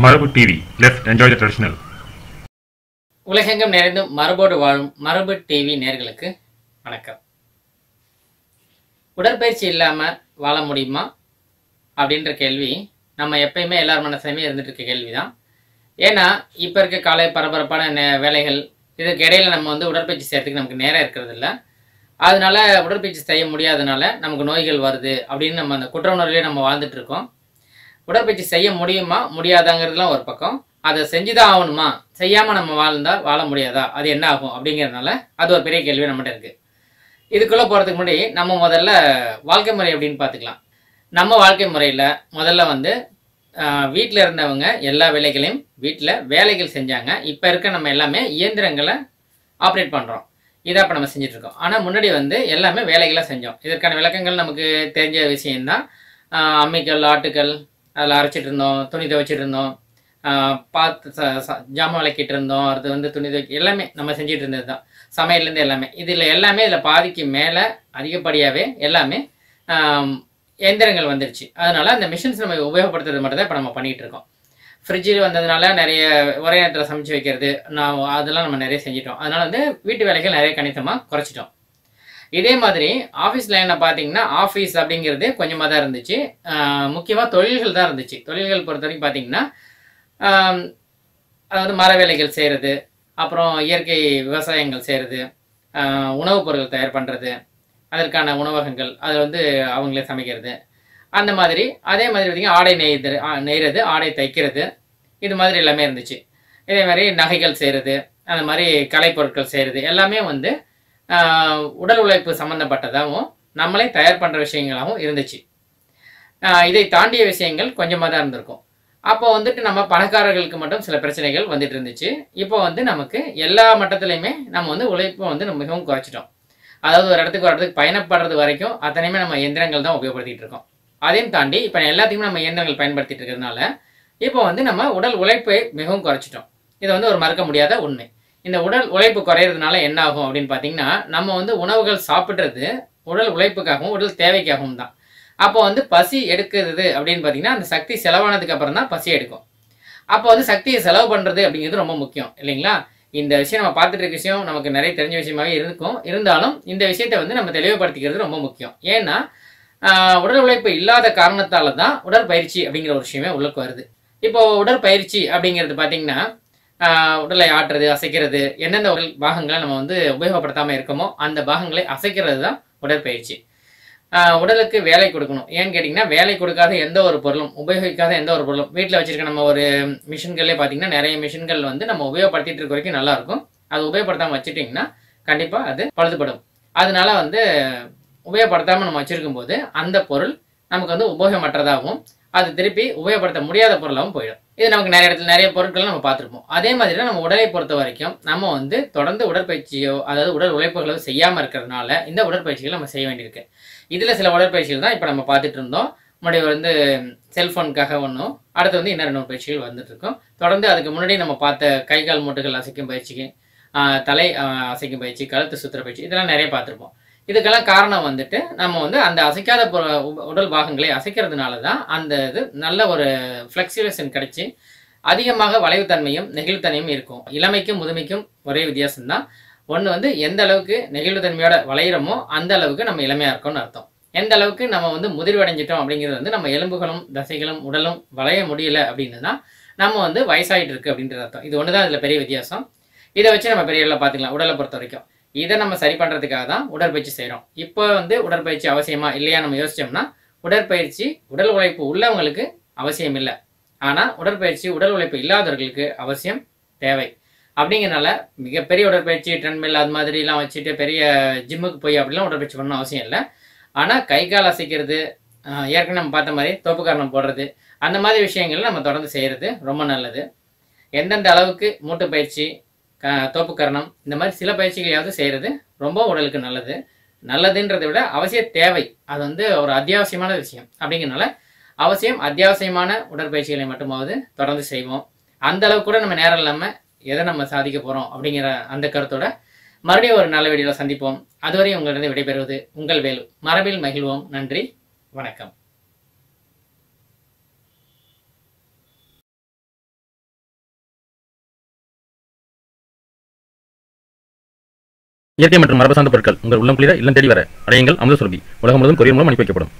மரபு TV left enjoy the traditional. உலகெங்கும் நிறைந்து மரபோடு வாழும் மரபு டிவி நேர்களுக்கு வணக்கம். உடற்பயிற்சி இல்லாமல் வாழ முடியுமா? அப்படின்ற கேள்வி நம்ம எப்பயுமே எல்லார் மனசுலையுமே இருந்துட்டு இருக்க கேள்வி தான் ஏன்னா இப்போ இருக்க காலை பரபரப்பான நே- வேலைகள் இதுக்கு இடையில நம்ம வந்து உடற்பயிற்சி செய்யறதுக்கு நமக்கு நேரம் இருக்கிறது இல்லை அதனால உடற்பயிற்சி செய்ய முடியாதனால நமக்கு நோய்கள் வருது அப்படின்னு நம்ம அந்த குற்ற உணர்வுலேயே நம்ம வாழ்ந்துட்டு இருக்கோம். உடற்பயிற்சி செய்ய முடியுமா முடியாதாங்கிறதுலாம் ஒரு பக்கம். அதை செஞ்சுதான் ஆகணுமா? செய்யாம நம்ம வாழ்ந்தா வாழ முடியாதா? அது என்ன ஆகும் அப்படிங்கிறதுனால அது ஒரு பெரிய கேள்வி நம்மகிட்ட இருக்கு. இதுக்குள்ளே போகிறதுக்கு முன்னாடி நம்ம முதல்ல வாழ்க்கை முறை அப்படின்னு பார்த்துக்கலாம். நம்ம வாழ்க்கை முறையில் முதல்ல வந்து வீட்டில் இருந்தவங்க எல்லா வேலைகளையும் வீட்டில் வேலைகள் செஞ்சாங்க. இப்போ இருக்க நம்ம எல்லாமே இயந்திரங்களை ஆப்ரேட் பண்ணுறோம் இதை இப்போ நம்ம செஞ்சிட்ருக்கோம் ஆனால் முன்னாடி வந்து எல்லாமே வேலைகளாக செஞ்சோம். இதற்கான விளக்கங்கள் நமக்கு தெரிஞ்ச விஷயம்தான். அம்மிக்கல் ஆட்டுக்கல் அதில் அரைச்சிட்டு இருந்தோம் துணி துவைச்சிட்டு இருந்தோம். பார்த்து ச ச- ஜாமான் விளக்கிட்டு இருந்தோம். அது வந்து துணி துவைக்க எல்லாமே நம்ம செஞ்சுட்டு இருந்தது தான் சமையல்லேருந்து எல்லாமே. இதில் எல்லாமே இதில் பாதிக்கு மேலே அதிகப்படியாகவே எல்லாமே எந்திரங்கள் வந்துருச்சு. அதனால் அந்த மிஷின்ஸ் நம்ம உபயோகப்படுத்துறது மட்டும் தான் இப்போ நம்ம பண்ணிகிட்டு இருக்கோம். ஃப்ரிட்ஜில் வந்ததுனால நிறைய ஒரே நேரத்தில் சமைச்சு வைக்கிறது நான் அதெல்லாம் நம்ம நிறைய செஞ்சிட்டோம். அதனால் வந்து வீட்டு வேலைகள் நிறைய கணிசமாக குறைச்சிட்டோம். இதே மாதிரி ஆஃபீஸ் லைனில் பார்த்தீங்கன்னா ஆஃபீஸ் அப்படிங்கிறது கொஞ்சமாக தான் இருந்துச்சு முக்கியமாக தொழில்கள் தான் இருந்துச்சு. தொழில்கள் பொறுத்த வரைக்கும் பார்த்தீங்கன்னா அதாவது மர வேலைகள் செய்கிறது அப்புறம் இயற்கை விவசாயங்கள் செய்கிறது உணவுப் பொருட்கள் தயார் பண்ணுறது அதற்கான உணவகங்கள் அதை வந்து அவங்களே சமைக்கிறது. அந்த மாதிரி அதே மாதிரி பார்த்தீங்கன்னா ஆடை நெய்து நெய்கிறது ஆடை தைக்கிறது இது மாதிரி எல்லாமே இருந்துச்சு. இதே மாதிரி நகைகள் செய்கிறது அந்த மாதிரி கலைப்பொருட்கள் செய்கிறது எல்லாமே வந்து உடல் உழைப்பு சம்மந்தப்பட்டதாகவும் நம்மளே தயார் பண்ணுற விஷயங்களாகவும் இருந்துச்சு. இதை தாண்டிய விஷயங்கள் கொஞ்சமாக தான் இருந்திருக்கும். அப்போ வந்துட்டு நம்ம பணக்காரர்களுக்கு மட்டும் சில பிரச்சனைகள் வந்துட்டு இருந்துச்சு. இப்போ வந்து நமக்கு எல்லா மட்டத்துலையுமே நம்ம வந்து உழைப்பை வந்து நம்ம மிகவும் குறைச்சிட்டோம். அதாவது ஒரு இடத்துக்கு ஒரு இடத்துக்கு பயணப்படுறது வரைக்கும் அத்தனையுமே நம்ம இயந்திரங்கள் தான் உபயோகப்படுத்திட்டு இருக்கோம். அதையும் தாண்டி இப்போ எல்லாத்தையுமே நம்ம இயந்திரங்கள் பயன்படுத்திட்டு இருக்கிறதுனால இப்போ வந்து நம்ம உடல் உழைப்பை மிகவும் குறைச்சிட்டோம். இது வந்து ஒரு மறக்க முடியாத உண்மை. இந்த உடல் உழைப்பு குறையிறதுனால என்ன ஆகும் அப்படின்னு பார்த்தீங்கன்னா நம்ம வந்து உணவுகள் சாப்பிட்றது உடல் உழைப்புக்காகவும் உடல் தேவைக்காகவும் தான். அப்போ வந்து பசி எடுக்கிறது அப்படின்னு பார்த்தீங்கன்னா அந்த சக்தி செலவானதுக்கு அப்புறம் தான் பசி எடுக்கும். அப்போ வந்து சக்தியை செலவு பண்ணுறது அப்படிங்கிறது ரொம்ப முக்கியம் இல்லைங்களா? இந்த விஷயம் நம்ம பார்த்துட்டு இருக்க விஷயம் நமக்கு நிறைய தெரிஞ்ச விஷயமாகவே இருக்கும். இருந்தாலும் இந்த விஷயத்தை வந்து நம்ம தெளிவுபடுத்திக்கிறது ரொம்ப முக்கியம். ஏன்னா உடல் உழைப்பு இல்லாத காரணத்தால தான் உடற்பயிற்சி அப்படிங்கிற ஒரு விஷயமே உள்ளுக்கு வருது. இப்போ உடற்பயிற்சி அப்படிங்கிறது பார்த்தீங்கன்னா உடலை ஆட்டுறது அசைக்கிறது எந்தெந்த உடல் பாகங்களை நம்ம வந்து உபயோகப்படுத்தாமல் இருக்கோமோ அந்த பாகங்களை அசைக்கிறது தான் உடற்பயிற்சி உடலுக்கு வேலை கொடுக்கணும். ஏன்னு கேட்டிங்கன்னா வேலை கொடுக்காத எந்த ஒரு பொருளும் உபயோகிக்காத எந்த ஒரு பொருளும் வீட்டில் வச்சுருக்க நம்ம ஒரு மிஷின்களே பார்த்தீங்கன்னா நிறைய மிஷின்கள் வந்து நம்ம உபயோகப்படுத்திட்டு இருக்க வரைக்கும் நல்லாயிருக்கும். அது உபயோகப்படுத்தாமல் வச்சுட்டிங்கன்னா கண்டிப்பாக அது பழுதுபடும். அதனால வந்து உபயோகப்படுத்தாமல் நம்ம வச்சுருக்கும் போது அந்த பொருள் நமக்கு வந்து உபயோகமற்றதாகவும் அது திருப்பி உபயோகப்படுத்த முடியாத பொருளாகவும் போயிடும். இது நமக்கு நிறைய இடத்துல நிறைய பொருட்கள் நம்ம பார்த்துருப்போம். அதே மாதிரி தான் நம்ம உடலை பொறுத்த வரைக்கும் நம்ம வந்து தொடர்ந்து உடற்பயிற்சியோ அதாவது உடல் உழைப்புகளோ செய்யாமல் இருக்கிறதுனால இந்த உடற்பயிற்சிகள் நம்ம செய்ய வேண்டியிருக்கு. இதில் சில உடற்பயிற்சிகள் தான் இப்போ நம்ம பார்த்துட்டு இருந்தோம். முன்னாடி வந்து செல்ஃபோனுக்காக ஒன்றும் அடுத்து வந்து இன்னும் ரெண்டு பயிற்சிகள் வந்துட்டு இருக்கோம். தொடர்ந்து அதுக்கு முன்னாடி நம்ம பார்த்த கை கால் மூட்டுகள் அசைக்கும் பயிற்சிக்கு தலை அசைக்கும் பயிற்சி கழுத்து சுத்துற பயிற்சி இதெல்லாம் நிறைய பார்த்துருப்போம். இதுக்கெல்லாம் காரணம் வந்துட்டு நம்ம வந்து அந்த அசைக்காத உ- உடல் பாகங்களை அசைக்கிறதுனால தான் அந்த இது நல்ல ஒரு ஃப்ளெக்சிபிளேஷன் கிடைச்சி அதிகமாக வளைவுத்தன்மையும் நெகிழ்வுத்தன்மையும் இருக்கும். இளமைக்கும் முதுமைக்கும் ஒரே வித்தியாசம் தான் ஒன்று வந்து எந்த அளவுக்கு நெகிழ்வுத்தன்மையோட வளையிறோமோ அந்த அளவுக்கு நம்ம இளமையாக இருக்கோம்னு அர்த்தம். எந்த அளவுக்கு நம்ம வந்து முதிர்வடைஞ்சிட்டோம் அப்படிங்கிறது வந்து நம்ம எலும்புகளும் தசைகளும் உடலும் வளைய முடியல அப்படின்னு தான் நம்ம வந்து வயசாகிட்டு இருக்கு அப்படின்றது அர்த்தம். இது ஒன்று தான் இதில் பெரிய வித்தியாசம். இதை வச்சு நம்ம பெரிய பார்த்துக்கலாம் உடலை பொறுத்த வரைக்கும். இதை நம்ம சரி பண்ணுறதுக்காக தான் உடற்பயிற்சி செய்கிறோம் இப்போ வந்து உடற்பயிற்சி அவசியமா இல்லையா நம்ம யோசிச்சோம்னா உடற்பயிற்சி உடல் உழைப்பு உள்ளவங்களுக்கு அவசியம் இல்லை. ஆனால் உடற்பயிற்சி உடல் உழைப்பு இல்லாதவர்களுக்கு அவசியம் தேவை. அப்படிங்கிறனால மிகப்பெரிய உடற்பயிற்சி ட்ரெண்ட்மில் அது மாதிரிலாம் வச்சுட்டு பெரிய ஜிம்முக்கு போய் அப்படிலாம் உடற்பயிற்சி பண்ணணும் அவசியம் இல்லை. ஆனால் கை கால் அசைக்கிறது ஏற்கனவே நம்ம பார்த்த மாதிரி தோப்புக்காரணம் போடுறது அந்த மாதிரி விஷயங்கள் நம்ம தொடர்ந்து செய்கிறது ரொம்ப நல்லது. எந்தெந்த அளவுக்கு மூட்டு பயிற்சி தோப்புக்கரணம் இந்த மாதிரி சில பயிற்சிகளையாவது செய்கிறது ரொம்ப உடலுக்கு நல்லது. நல்லதுன்றதை விட அவசிய தேவை. அது வந்து ஒரு அத்தியாவசியமான விஷயம். அப்படிங்கிறனால அவசியம் அத்தியாவசியமான உடற்பயிற்சிகளை மட்டுமாவது தொடர்ந்து செய்வோம். அந்த அளவுக்கு கூட நம்ம நேரம் இல்லாமல் எதை நம்ம சாதிக்க போகிறோம் அப்படிங்கிற அந்த கருத்தோட மறுபடியும் ஒரு நல்ல வீடியோவில் சந்திப்போம். அதுவரை உங்களிடம் விடைபெறுவது உங்கள் வேலு. மரபில் மகிழ்வோம். நன்றி. வணக்கம். இயற்கை மற்றும் மரபு சார்ந்த பொருட்கள் உங்கள் உள்ளம் குளிர இல்லம் தேடி வர அடையுங்கள் அமுத சுரபி உலகம் முழுவதும் கொரியர் மூலம் அனுப்பி வைக்கப்படும்.